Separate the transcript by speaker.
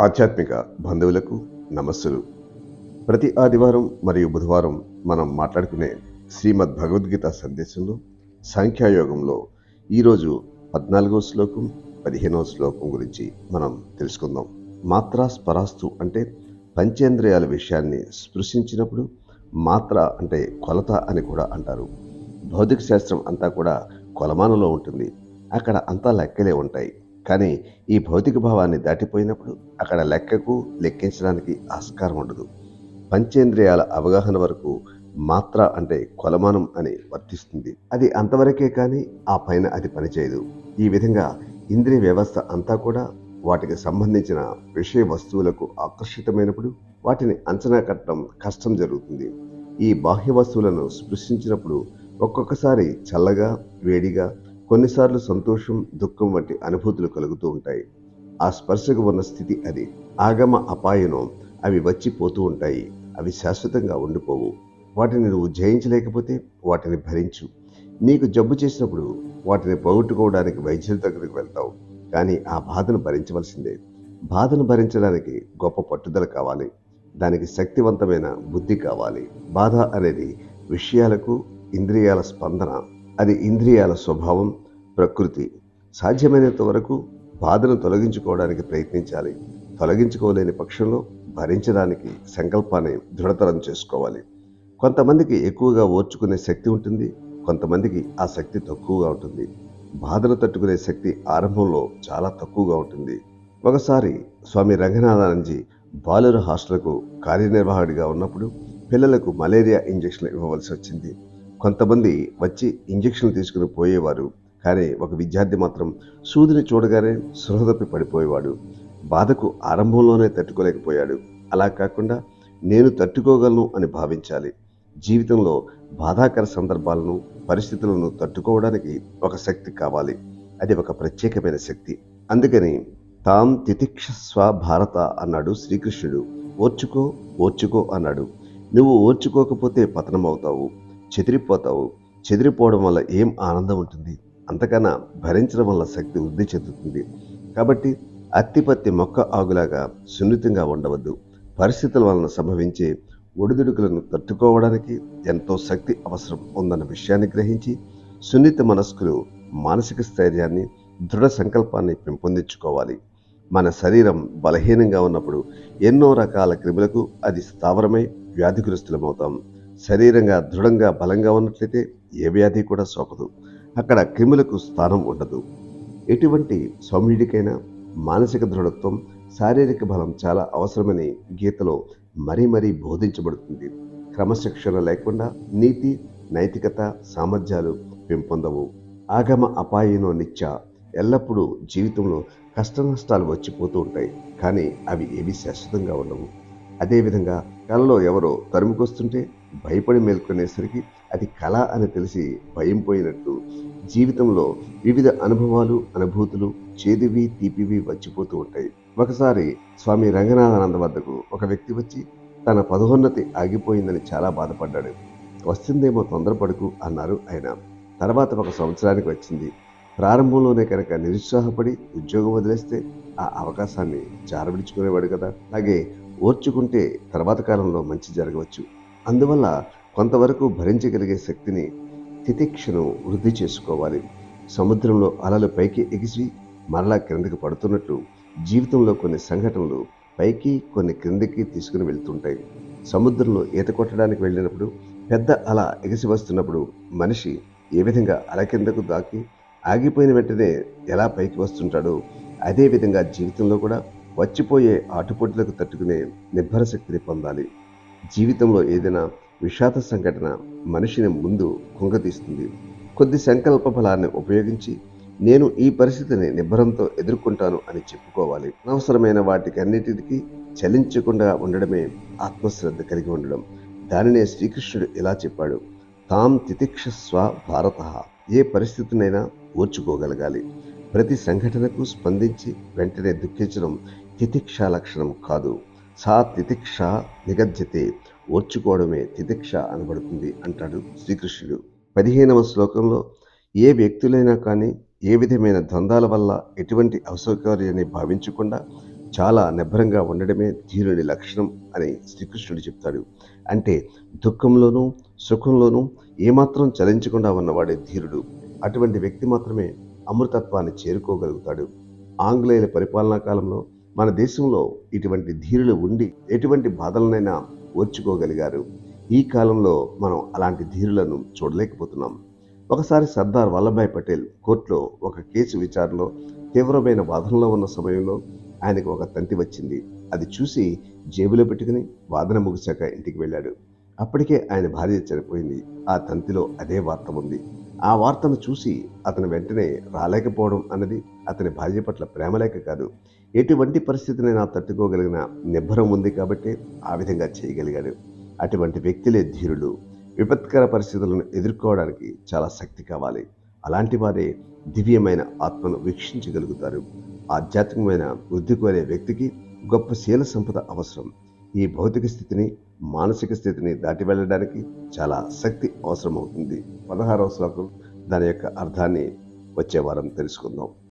Speaker 1: ఆధ్యాత్మిక బంధువులకు నమస్సులు. ప్రతి ఆదివారం మరియు బుధవారం మనం మాట్లాడుకునే శ్రీమద్ భగవద్గీత సందేశంలో సాంఖ్యాయోగంలో ఈరోజు పద్నాలుగో శ్లోకం పదిహేనవ శ్లోకం గురించి మనం తెలుసుకుందాం. మాత్రా స్పరాస్తు అంటే పంచేంద్రియాల విషయాన్ని స్పృశించినప్పుడు మాత్ర అంటే కొలత అని కూడా అంటారు. భౌతిక శాస్త్రం అంతా కూడా కొలమానంలో ఉంటుంది. అక్కడ అంతా లెక్కలే ఉంటాయి. కానీ ఈ భౌతిక భావాన్ని దాటిపోయినప్పుడు అక్కడ లెక్కకు లెక్కించడానికి ఆస్కారం ఉండదు. పంచేంద్రియాల అవగాహన వరకు మాత్ర అంటే కొలమానం అని వర్తిస్తుంది. అది అంతవరకే కానీ ఆ పైన అది పనిచేయదు. ఈ విధంగా ఇంద్రియ వ్యవస్థ అంతా కూడా వాటికి సంబంధించిన విషయ వస్తువులకు ఆకర్షితమైనప్పుడు వాటిని అంచనా కట్టడం కష్టం జరుగుతుంది. ఈ బాహ్య వస్తువులను స్పృశించినప్పుడు ఒక్కొక్కసారి చల్లగా వేడిగా కొన్నిసార్లు సంతోషం దుఃఖం వంటి అనుభూతులు కలుగుతూ ఉంటాయి. ఆ స్పర్శకు ఉన్న స్థితి అది. ఆగమ అపాయనం అవి వచ్చి పోతూ ఉంటాయి. అవి శాశ్వతంగా ఉండిపోవు. వాటిని నువ్వు జయించలేకపోతే వాటిని భరించు. నీకు జబ్బు చేసినప్పుడు వాటిని పోగొట్టుకోవడానికి వైద్యుల దగ్గరికి వెళ్తావు. కానీ ఆ బాధను భరించవలసిందే. బాధను భరించడానికి గొప్ప పట్టుదల కావాలి. దానికి శక్తివంతమైన బుద్ధి కావాలి. బాధ అనేది విషయాలకు ఇంద్రియాల స్పందన అది ఇంద్రియాల స్వభావం ప్రకృతి. సాధ్యమైనంత వరకు బాధను తొలగించుకోవడానికి ప్రయత్నించాలి. తొలగించుకోలేని పక్షంలో భరించడానికి సంకల్పాన్ని దృఢతరం చేసుకోవాలి. కొంతమందికి ఎక్కువగా ఓర్చుకునే శక్తి ఉంటుంది కొంతమందికి ఆ శక్తి తక్కువగా ఉంటుంది. బాధను తట్టుకునే శక్తి ఆరంభంలో చాలా తక్కువగా ఉంటుంది. ఒకసారి స్వామి రంగనాథానందజీ బాలుర హాస్టల్కు కార్యనిర్వాహకుడిగా ఉన్నప్పుడు పిల్లలకు మలేరియా ఇంజెక్షన్ ఇవ్వవలసి వచ్చింది. కొంతమంది వచ్చి ఇంజెక్షన్లు తీసుకుని పోయేవారు. కానీ ఒక విద్యార్థి మాత్రం సూదిని చూడగానే సృహ పడిపోయేవాడు. బాధకు ఆరంభంలోనే తట్టుకోలేకపోయాడు. అలా కాకుండా నేను తట్టుకోగలను అని భావించాలి. జీవితంలో బాధాకర సందర్భాలను పరిస్థితులను తట్టుకోవడానికి ఒక శక్తి కావాలి. అది ఒక ప్రత్యేకమైన శక్తి. అందుకని తాం తితిక్షస్వ భారత అన్నాడు శ్రీకృష్ణుడు. ఓర్చుకో ఓర్చుకో అన్నాడు. నువ్వు ఓర్చుకోకపోతే పతనమవుతావు. చెదిరిపోతావు. చెదిరిపోవడం వల్ల ఏం ఆనందం ఉంటుంది? అంతకన్నా భరించడం వల్ల శక్తి వృద్ధి చెందుతుంది. కాబట్టి అత్తిపత్తి మొక్క ఆగులాగా సున్నితంగా ఉండవద్దు. పరిస్థితుల వలన సంభవించే ఒడిదుడుకులను తట్టుకోవడానికి ఎంతో శక్తి అవసరం ఉందన్న విషయాన్ని గ్రహించి సున్నిత మనస్కులు మానసిక స్థైర్యాన్ని దృఢ సంకల్పాన్ని పెంపొందించుకోవాలి. మన శరీరం బలహీనంగా ఉన్నప్పుడు ఎన్నో రకాల క్రిములకు అది స్థావరమై వ్యాధిగ్రస్తులమవుతాం. శరీరంగా దృఢంగా బలంగా ఉన్నట్లయితే ఏ వ్యాధి కూడా సోకదు. అక్కడ క్రిములకు స్థానం ఉండదు. ఎటువంటి సౌమ్యుడికైనా మానసిక దృఢత్వం శారీరక బలం చాలా అవసరమని గీతలో మరీ మరీ బోధించబడుతుంది. క్రమశిక్షణ లేకుండా నీతి నైతికత సామర్థ్యాలు పెంపొందవు. ఆగమ అపాయనో నిత్య ఎల్లప్పుడూ జీవితంలో కష్ట నష్టాలు వచ్చిపోతూ ఉంటాయి. కానీ అవి ఏవి శాశ్వతంగా ఉండవు. అదేవిధంగా కలలో ఎవరో తరుముకొస్తుంటే భయపడి మేల్కొనేసరికి అది కళ అని తెలిసి భయం పోయినట్టు జీవితంలో వివిధ అనుభవాలు అనుభూతులు చేదువి తీపివి వచ్చిపోతూ ఉంటాయి. ఒకసారి స్వామి రంగనాథానంద వద్దకు ఒక వ్యక్తి వచ్చి తన పదోన్నతి ఆగిపోయిందని చాలా బాధపడ్డాడు. వస్తుందేమో తొందరపడుకు అన్నారు ఆయన. తర్వాత ఒక సంవత్సరానికి వచ్చింది. ప్రారంభంలోనే కనుక నిరుత్సాహపడి ఉద్యోగం వదిలేస్తే ఆ అవకాశాన్ని జారవిడుచుకునేవాడు కదా. అలాగే ఓర్చుకుంటే తర్వాత కాలంలో మంచి జరగవచ్చు. అందువల్ల కొంతవరకు భరించగలిగే శక్తిని తితిక్షను వృద్ధి చేసుకోవాలి. సముద్రంలో అలలు పైకి ఎగిసి మరలా క్రిందికి పడుతున్నట్లు జీవితంలో కొన్ని సంఘటనలు పైకి కొన్ని క్రిందికి తీసుకుని వెళ్తుంటాయి. సముద్రంలో ఈత కొట్టడానికి వెళ్ళినప్పుడు పెద్ద అల ఎగిసి వస్తున్నప్పుడు మనిషి ఏ విధంగా అల కిందకు దాకి ఆగిపోయిన వెంటనే ఎలా పైకి వస్తుంటాడో అదేవిధంగా జీవితంలో కూడా వచ్చిపోయే ఆటుపోట్లకు తట్టుకునే నిర్భర శక్తిని పొందాలి. జీవితంలో ఏదైనా విషాద సంఘటన మనిషిని ముందు కుంగతీస్తుంది కొద్ది సంకల్ప ఫలాన్ని ఉపయోగించి నేను ఈ పరిస్థితిని నిబ్బరంతో ఎదుర్కొంటాను అని చెప్పుకోవాలి. అనవసరమైన వాటికి అన్నిటికీ చలించకుండా ఉండడమే ఆత్మశ్రద్ధ కలిగి ఉండడం. దానినే శ్రీకృష్ణుడు ఇలా చెప్పాడు. తాం తితిక్షస్వ భారత. ఏ పరిస్థితినైనా ఓర్చుకోగలగాలి. ప్రతి సంఘటనకు స్పందించి వెంటనే దుఃఖించడం తితిక్ష లక్షణం కాదు. సా తితిక్ష నిగజ్జతే ఓర్చుకోవడమే తితిక్ష అనబడుతుంది అంటాడు శ్రీకృష్ణుడు. పదిహేనవ శ్లోకంలో ఏ వ్యక్తులైనా కానీ ఏ విధమైన ద్వంద్వాల వల్ల ఎటువంటి అసౌకర్యాన్ని భావించకుండా చాలా నిభ్రంగా ఉండడమే ధీరుని లక్షణం అని శ్రీకృష్ణుడు చెప్తాడు. అంటే దుఃఖంలోనూ సుఖంలోనూ ఏమాత్రం చలించకుండా ఉన్నవాడే ధీరుడు. అటువంటి వ్యక్తి మాత్రమే అమృతత్వాన్ని చేరుకోగలుగుతాడు. ఆంగ్లేయుల పరిపాలనా కాలంలో మన దేశంలో ఇటువంటి ధీరులు ఉండి ఎటువంటి బాధలనైనా ఓర్చుకోగలిగారు. ఈ కాలంలో మనం అలాంటి ధీరులను చూడలేకపోతున్నాం. ఒకసారి సర్దార్ వల్లభాయ్ పటేల్ కోర్టులో ఒక కేసు విచారణలో తీవ్రమైన వాదనలో ఉన్న సమయంలో ఆయనకు ఒక తంతి వచ్చింది. అది చూసి జేబులో పెట్టుకుని వాదన ముగిశాక ఇంటికి వెళ్ళాడు. అప్పటికే ఆయన భార్య చనిపోయింది. ఆ తంతిలో అదే వార్త ఉంది. ఆ వార్తను చూసి అతను వెంటనే రాలేకపోవడం అన్నది అతని భార్య పట్ల ప్రేమలేక కాదు. ఎటువంటి పరిస్థితిని నా తట్టుకోగలిగిన నిబ్బరం ఉంది కాబట్టి ఆ విధంగా చేయగలిగాడు. అటువంటి వ్యక్తులే ధీరులు. విపత్కర పరిస్థితులను ఎదుర్కోవడానికి చాలా శక్తి కావాలి. అలాంటి వారే దివ్యమైన ఆత్మను వీక్షించగలుగుతారు. ఆధ్యాత్మికమైన వృద్ధి కోరే వ్యక్తికి గొప్ప శీల సంపద అవసరం. ఈ భౌతిక స్థితిని మానసిక స్థితిని దాటి వెళ్ళడానికి చాలా శక్తి అవసరమవుతుంది. పదహారవ శ్లోకం దాని యొక్క అర్థాన్ని వచ్చే వారం తెలుసుకుందాం.